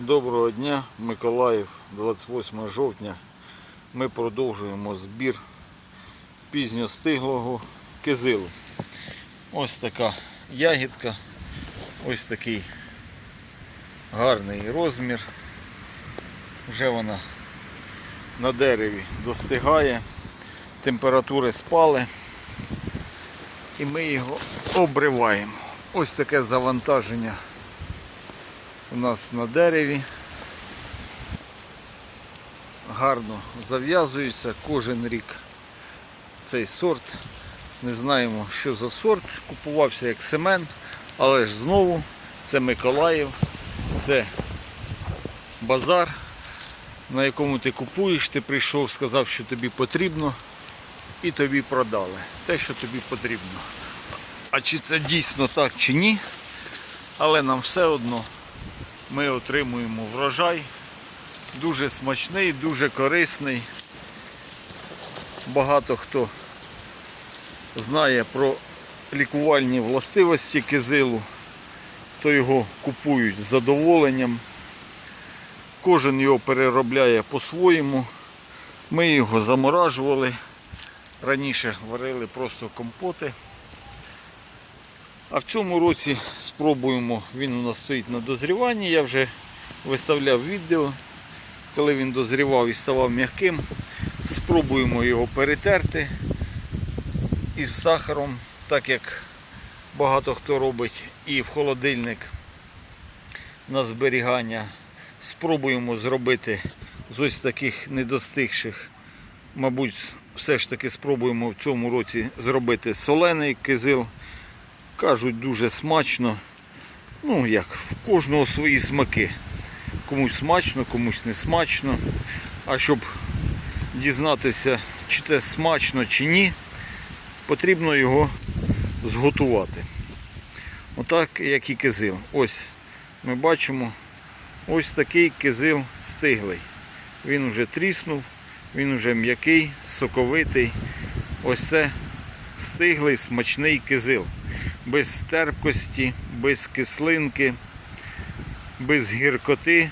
Доброго дня, Миколаїв, 28 жовтня. Ми продовжуємо збір пізньостиглого кизилу. Ось така ягідка, ось такий гарний розмір. Вже вона на дереві достигає, температури спали і ми його обриваємо. Ось таке завантаження у нас на дереві. Гарно зав'язується кожен рік цей сорт. Не знаємо, що за сорт. Купувався як семен, але ж знову це Миколаїв, це базар, на якому ти купуєш, ти прийшов, сказав, що тобі потрібно, і тобі продали те, що тобі потрібно. А чи це дійсно так чи ні, але нам все одно ми отримуємо врожай. Дуже смачний, дуже корисний. Багато хто знає про лікувальні властивості кизилу, то його купують з задоволенням. Кожен його переробляє по-своєму. Ми його заморажували. Раніше варили просто компоти. А в цьому році спробуємо, він у нас стоїть на дозріванні. Я вже виставляв відео, коли він дозрівав і ставав м'яким. Спробуємо його перетерти із сахаром, так як багато хто робить і в холодильник на зберігання. Спробуємо зробити з ось таких недостигших, мабуть, все ж таки спробуємо в цьому році зробити солений кизил. Кажуть, дуже смачно. Ну як, в кожного свої смаки. Комусь смачно, комусь не смачно. А щоб дізнатися, чи це смачно, чи ні, потрібно його зготувати. Отак, як і кизил. Ось ми бачимо ось такий кизил стиглий. Він вже тріснув, він вже м'який, соковитий. Ось це стиглий смачний кизил без терпкості, без кислинки, без гіркоти.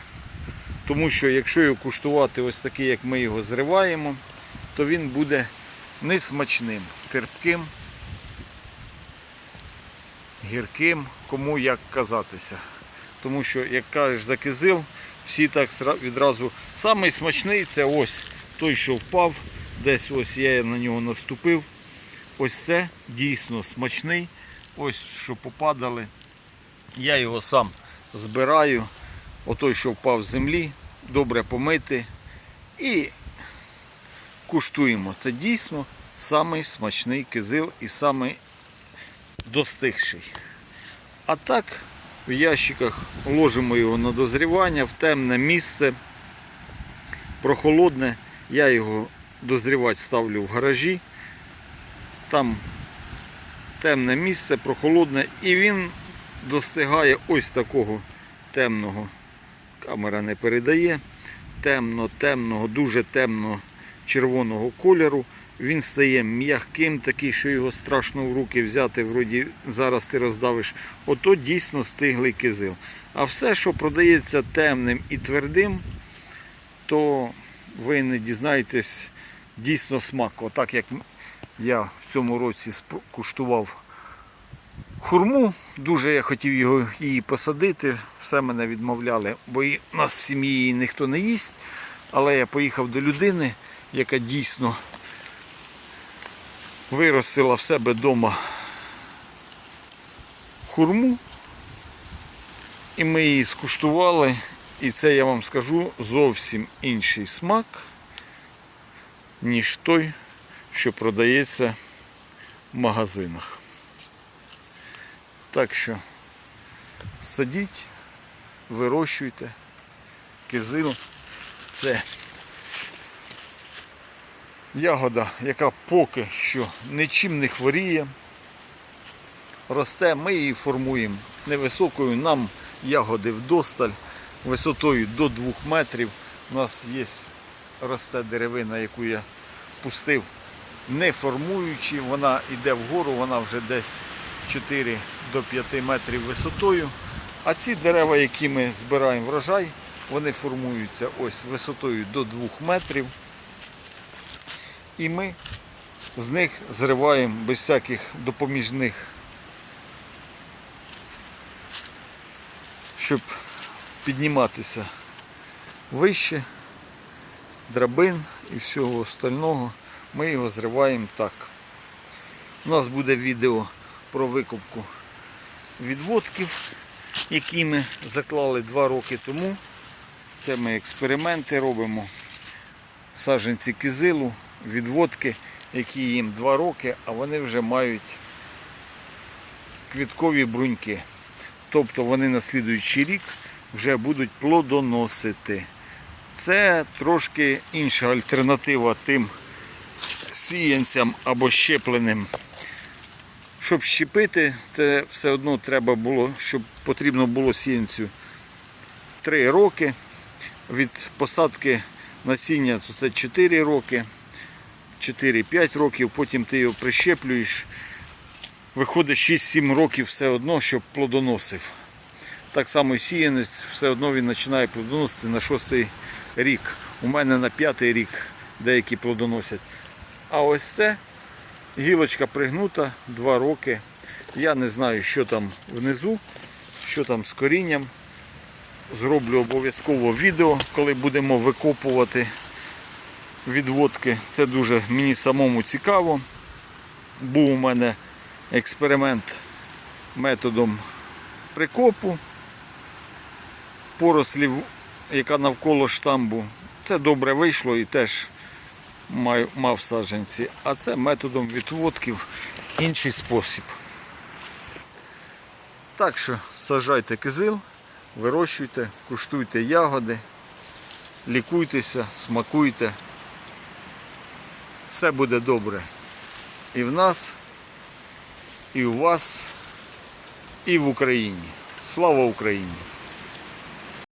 Тому що якщо його куштувати ось такий, як ми його зриваємо, то він буде несмачним, терпким, гірким, кому як казатися. Тому що, як кажеш за кизил, всі так відразу. Самий смачний це ось той, що впав, десь ось я на нього наступив. Ось це дійсно смачний. Ось що попадали. Я його сам збираю. Отой, що впав з землі, добре помити. І куштуємо. Це дійсно самий смачний кизил і самий достигший. А так в ящиках ложимо його на дозрівання в темне місце. Прохолодне. Я його дозрівати ставлю в гаражі. Там темне місце, прохолодне, і він достигає ось такого темного. Камера не передає. Темно, темного, дуже темно червоного кольору. Він стає м'яким, такий, що його страшно в руки взяти, вроді зараз ти роздавиш. Ото дійсно стиглий кизил. А все, що продається темним і твердим, то ви не дізнаєтесь дійсно смак. Отак як я в цьому році куштував хурму. Дуже я хотів його, її посадити. Все мене відмовляли, бо і нас в сім'ї її ніхто не їсть. Але я поїхав до людини, яка дійсно виростила в себе вдома хурму. І ми її скуштували. І це я вам скажу зовсім інший смак, ніж той, що продається в магазинах. Так що садіть, вирощуйте. Кизил це ягода, яка поки що нічим не хворіє. Росте, ми її формуємо невисокою, нам ягоди вдосталь, висотою до 2 метрів. У нас є росте деревина, яку я пустив не формуючи, вона йде вгору, вона вже десь 4 до 5 метрів висотою. А ці дерева, які ми збираємо врожай, Вони формуються ось висотою до 2 метрів. І ми з них зриваємо без всяких допоміжних, щоб підніматися вище, драбин і всього остального. Ми його зриваємо так. У нас буде відео про викупку відводків, які ми заклали 2 роки тому. Це ми експерименти робимо. Саджанці кизилу, відводки, які їм 2 роки, а вони вже мають квіткові бруньки. Тобто вони на слідуючий рік вже будуть плодоносити. Це трошки інша альтернатива тим сіянцям або щепленим. Щоб щепити, це все одно треба було, щоб потрібно було сіянцю 3 роки. Від посадки насіння то це 4 роки, 4-5 років, потім ти його прищеплюєш. Виходить 6-7 років все одно, щоб плодоносив. Так само і сіянець, все одно він починає плодоносити на 6 рік. У мене на 5 рік деякі плодоносять. А ось це гілочка пригнута 2 роки. Я не знаю, що там внизу, що там з корінням. Зроблю обов'язково відео, коли будемо викопувати відводки. Це дуже мені самому цікаво. Був у мене експеримент методом прикопу порослів, яка навколо штамбу. Це добре вийшло і теж мав саджанці. А це методом відводків інший спосіб. Так що сажайте кизил, вирощуйте, куштуйте ягоди, лікуйтеся, смакуйте. Все буде добре. І в нас, і у вас, і в Україні. Слава Україні!